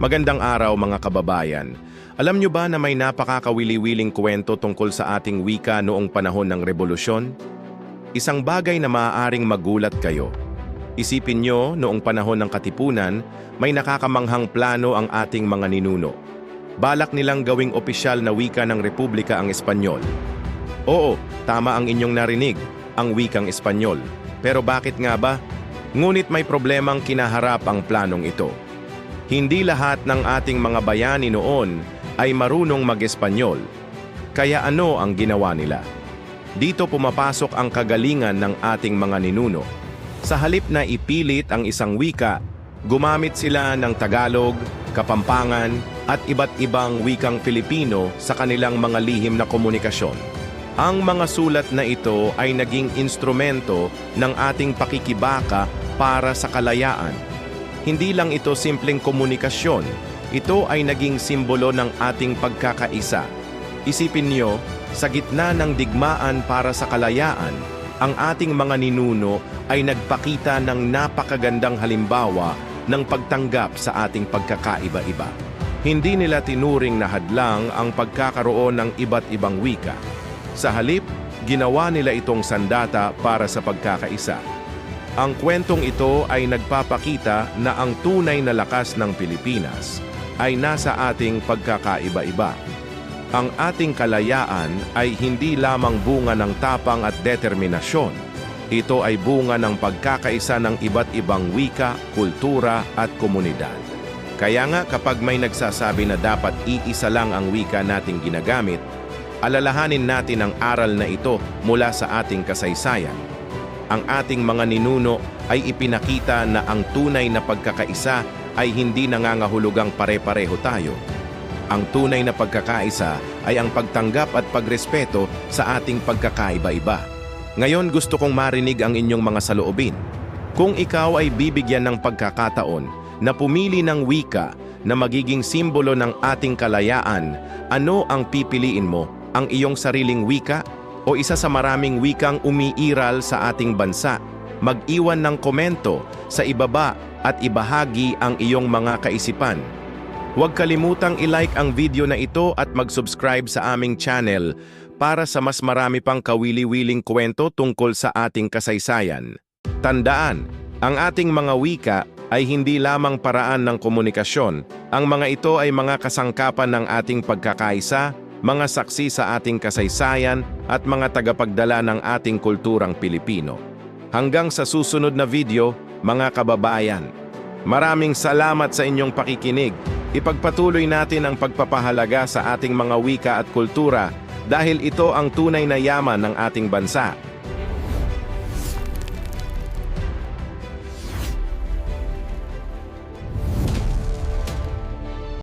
Magandang araw mga kababayan. Alam nyo ba na may napakakawili-wiling kwento tungkol sa ating wika noong panahon ng revolusyon? Isang bagay na maaaring magulat kayo. Isipin nyo, noong panahon ng katipunan, may nakakamanghang plano ang ating mga ninuno. Balak nilang gawing opisyal na wika ng Republika ang Espanyol. Oo, tama ang inyong narinig, ang wikang Espanyol. Pero bakit nga ba? Ngunit may problemang kinaharap ang planong ito. Hindi lahat ng ating mga bayani noon ay marunong mag-Espanyol. Kaya ano ang ginawa nila? Dito pumapasok ang kagalingan ng ating mga ninuno. Sa halip na ipilit ang isang wika, gumamit sila ng Tagalog, Kapampangan at iba't ibang wikang Filipino sa kanilang mga lihim na komunikasyon. Ang mga sulat na ito ay naging instrumento ng ating pakikibaka para sa kalayaan. Hindi lang ito simpleng komunikasyon, ito ay naging simbolo ng ating pagkakaisa. Isipin niyo, sa gitna ng digmaan para sa kalayaan, ang ating mga ninuno ay nagpakita ng napakagandang halimbawa ng pagtanggap sa ating pagkakaiba-iba. Hindi nila tinuring na hadlang ang pagkakaroon ng iba't ibang wika. Sa halip, ginawa nila itong sandata para sa pagkakaisa. Ang kwentong ito ay nagpapakita na ang tunay na lakas ng Pilipinas ay nasa ating pagkakaiba-iba. Ang ating kalayaan ay hindi lamang bunga ng tapang at determinasyon. Ito ay bunga ng pagkakaisa ng iba't ibang wika, kultura at komunidad. Kaya nga kapag may nagsasabi na dapat iisa lang ang wika nating ginagamit, alalahanin natin ang aral na ito mula sa ating kasaysayan. Ang ating mga ninuno ay ipinakita na ang tunay na pagkakaisa ay hindi nangangahulugang pare-pareho tayo. Ang tunay na pagkakaisa ay ang pagtanggap at pagrespeto sa ating pagkakaiba-iba. Ngayon gusto kong marinig ang inyong mga saloobin. Kung ikaw ay bibigyan ng pagkakataon na pumili ng wika na magiging simbolo ng ating kalayaan, ano ang pipiliin mo? Ang iyong sariling wika o isa sa maraming wikang umiiral sa ating bansa? Mag-iwan ng komento sa ibaba at ibahagi ang iyong mga kaisipan. Huwag kalimutang i-like ang video na ito at mag-subscribe sa aming channel para sa mas marami pang kawili-wiling kwento tungkol sa ating kasaysayan. Tandaan, ang ating mga wika ay hindi lamang paraan ng komunikasyon. Ang mga ito ay mga kasangkapan ng ating pagkakaisa, mga saksi sa ating kasaysayan at mga tagapagdala ng ating kulturang Pilipino. Hanggang sa susunod na video, mga kababayan. Maraming salamat sa inyong pakikinig. Ipagpatuloy natin ang pagpapahalaga sa ating mga wika at kultura dahil ito ang tunay na yaman ng ating bansa.